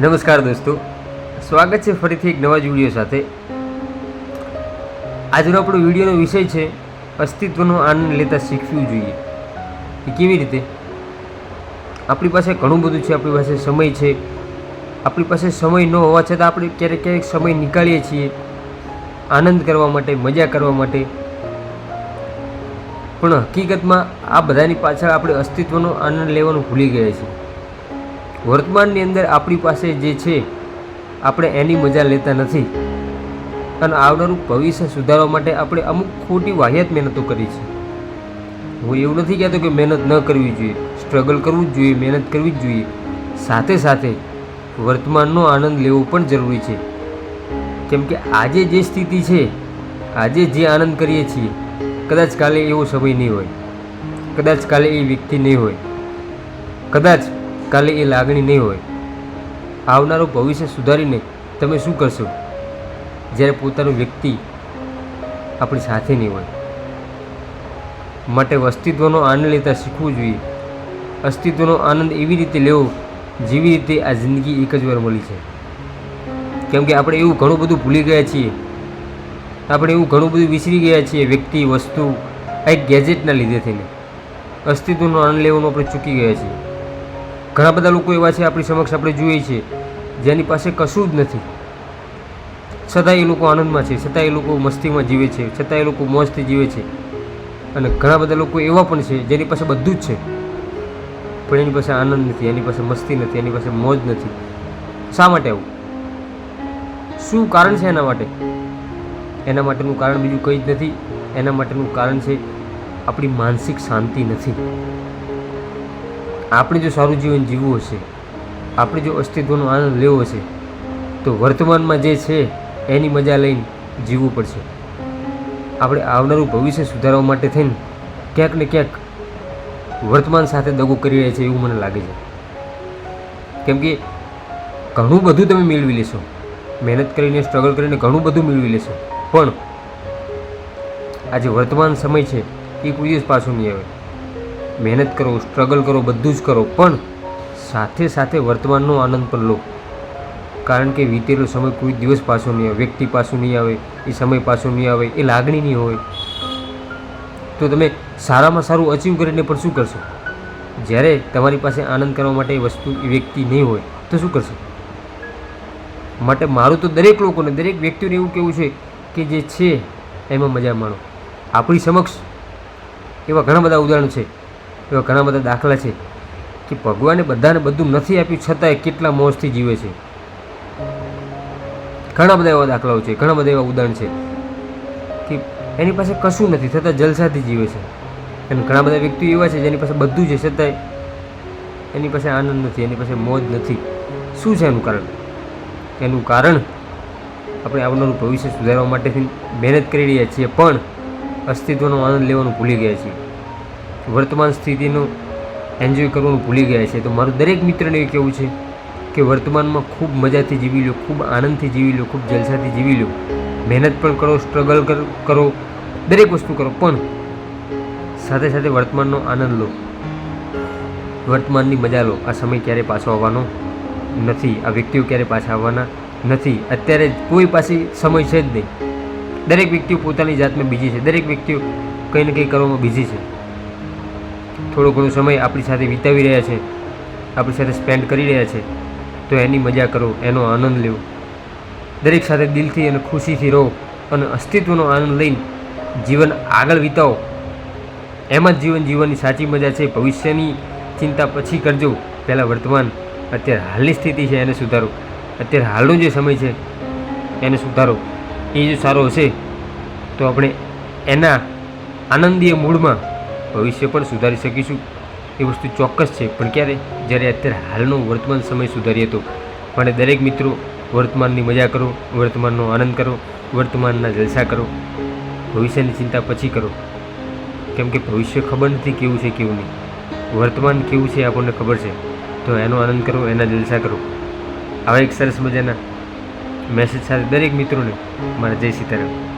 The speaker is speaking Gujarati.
નમસ્કાર દોસ્તો. સ્વાગત છે ફરીથી એક નવા જ વીડિયો સાથે. આજનો આપણો વિડીયોનો વિષય છે અસ્તિત્વનો આનંદ લેતા શીખવું જોઈએ. એ કેવી રીતે? આપણી પાસે ઘણું બધું છે, આપણી પાસે સમય છે. આપણી પાસે સમય ન હોવા છતાં આપણે ક્યારેક ક્યારેક સમય નીકાળીએ છીએ. આનંદ કરવા માટે, મજા કરવા માટે. પણ હકીકતમાં આ બધાની પાછળ આપણે અસ્તિત્વનો આનંદ લેવાનું ભૂલી ગયા છીએ. વર્તમાનની અંદર આપણી પાસે જે છે, આપણે એની મજા લેતા નથી. અને આવનારું ભવિષ્ય સુધારવા માટે આપણે અમુક ખોટી વાહિયાત મહેનતો કરી છે. હું એવું નથી કહેતો કે મહેનત ન કરવી જોઈએ. સ્ટ્રગલ કરવું જ જોઈએ, મહેનત કરવી જ જોઈએ. સાથે સાથે વર્તમાનનો આનંદ લેવો પણ જરૂરી છે. કેમ કે આજે જે સ્થિતિ છે, આજે જે આનંદ કરીએ છીએ, કદાચ કાલે એવો સમય નહીં હોય. કદાચ કાલે એ વ્યક્તિ નહીં હોય. કદાચ કાલે એ લાગણી નહીં હોય. આવનારું ભવિષ્ય સુધારીને તમે શું કરશો? જ્યારે પોતાનું વ્યક્તિ આપણી સાથે નહીં હોય. માટે અસ્તિત્વનો આનંદ લેતા શીખવું જોઈએ. અસ્તિત્વનો આનંદ એવી રીતે લેવો, જેવી રીતે આ જિંદગી એક જ વાર મળી છે. કેમ કે આપણે એવું ઘણું બધું ભૂલી ગયા છીએ. આપણે એવું ઘણું બધું વિસરી ગયા છીએ વ્યક્તિ, વસ્તુ, આ એક ગેજેટના લીધે થઈને. અસ્તિત્વનો આનંદ લેવાનું આપણે ચૂકી ગયા છીએ. ઘણા બધા લોકો એવા છે આપણી સમક્ષ આપણે જોઈએ છીએ જેની પાસે કશું જ નથી. છતાં એ લોકો આનંદમાં છે, છતાં એ લોકો મસ્તીમાં જીવે છે, છતાં એ લોકો મોજથી જીવે છે. અને ઘણા બધા લોકો એવા પણ છે, જેની પાસે બધું જ છે. પણ એની પાસે આનંદ નથી, એની પાસે મસ્તી નથી, એની પાસે મોજ નથી. શા માટે આવું? શું કારણ છે એના માટે? એના માટેનું કારણ બીજું કંઈ જ નથી. એના માટેનું કારણ છે આપણી માનસિક શાંતિ નથી. આપણે જો સારું જીવન જીવવું હશે, આપણે જો અસ્તિત્વનો આનંદ લેવો હશે, તો વર્તમાનમાં જે છે, એની મજા લઈને જીવવું પડશે. આપણે આવનારું ભવિષ્ય સુધારવા માટે થઈને ક્યાંક ને ક્યાંક વર્તમાન સાથે દગો કરી રહ્યા છે એવું મને લાગે છે. કેમ કે ઘણું બધું તમે મેળવી લેશો. મહેનત કરીને સ્ટ્રગલ કરીને ઘણું બધું મેળવી લેશો. પણ આ જે વર્તમાન સમય છે, એ કોઈ દિવસ પાછું નહીં આવે. મહેનત કરો સ્ટ્રગલ કરો, બધું જ કરો, પણ સાથે સાથે વર્તમાનનો આનંદ પણ લો. કારણ કે વીતેલો સમય કોઈ દિવસ પાછો નહીં આવે, વ્યક્તિ પાછો નહીં આવે, એ સમય પાછો નહીં આવે, એ લાગણી નહીં હોય. તો તમે સારામાં સારું અચીવ કરીને પણ શું કરશો? જ્યારે તમારી પાસે આનંદ કરવા માટે વસ્તુ વ્યક્તિ નહીં હોય, તો શું કરશો? માટે મારું તો દરેક લોકોને, દરેક વ્યક્તિઓને એવું કહેવું છે કે જે છે, એમાં મજા માણો. આપણી સમક્ષ એવા ઘણા બધા ઉદાહરણો છે. એવા ઘણા બધા દાખલા છે કે ભગવાને બધાને બધું નથી આપ્યું, છતાંય કેટલા મોજથી જીવે છે. ઘણા બધા એવા દાખલાઓ છે, ઘણા બધા એવા ઉદાહરણ છે કે એની પાસે કશું નથી, છતાં જલસાથી જીવે છે. અને ઘણા બધા વ્યક્તિઓ એવા છે જેની પાસે બધું છે, છતાંય એની પાસે આનંદ નથી, એની પાસે મોજ નથી. શું છે એનું કારણ? એનું કારણ આપણે આવનારું ભવિષ્ય સુધારવા માટેથી મહેનત કરી રહ્યા છીએ, પણ અસ્તિત્વનો આનંદ લેવાનું ભૂલી ગયા છીએ. વર્તમાન સ્થિતિનો એન્જોય કરવાનું ભૂલી ગયા છે. તો મારું દરેક મિત્રને એ કહેવું છે કે વર્તમાનમાં ખૂબ મજાથી જીવી લો, ખૂબ આનંદથી જીવી લો, ખૂબ જલસાથી જીવી લો. મહેનત પણ કરો સ્ટ્રગલ કરો દરેક વસ્તુ કરો, પણ સાથે સાથે વર્તમાનનો આનંદ લો. વર્તમાનની મજા લો. આ સમય ક્યારે પાછો આવવાનો નથી, આ વ્યક્તિઓ ક્યારે પાછા આવવાના નથી. અત્યારે કોઈ પાસે સમય છે જ નહીં. દરેક વ્યક્તિઓ પોતાની જાતમાં બીજી છે. દરેક વ્યક્તિઓ કંઈ ને કંઈ કરવામાં બિઝી છે. થોડો ઘણો સમય આપણી સાથે વિતાવી રહ્યા છે, આપણી સાથે સ્પેન્ડ કરી રહ્યા છે, તો એની મજા કરો, એનો આનંદ લેવો દરેક સાથે દિલથી અને ખુશીથી રહો અને અસ્તિત્વનો આનંદ લઈને જીવન આગળ વિતાવો. એમાં જ જીવન જીવવાની સાચી મજા છે. ભવિષ્યની ચિંતા પછી કરજો. પહેલાં વર્તમાન, અત્યારે હાલની સ્થિતિ છે, એને સુધારો. અત્યારે હાલનો જે સમય છે, એને સુધારો. એ જો સારો હશે, તો આપણે એના આનંદીય મૂળમાં ભવિષ્ય પણ સુધારી શકીશું. એ વસ્તુ ચોક્કસ છે, પણ ક્યારે? જ્યારે અત્યારે હાલનો વર્તમાન સમય સુધારીએ તો. માટે દરેક મિત્રો, વર્તમાનની મજા કરો, વર્તમાનનો આનંદ કરો, વર્તમાનના જલસા કરો. ભવિષ્યની ચિંતા પછી કરો. કેમ કે ભવિષ્ય ખબર નથી કેવું છે, કેવું નહીં. વર્તમાન કેવું છે, આપણને ખબર છે. તો એનો આનંદ કરો, એના જલસા કરો. આવા એક સરસ મજાના મેસેજ સાથે દરેક મિત્રોને મારા જય સીતારામ.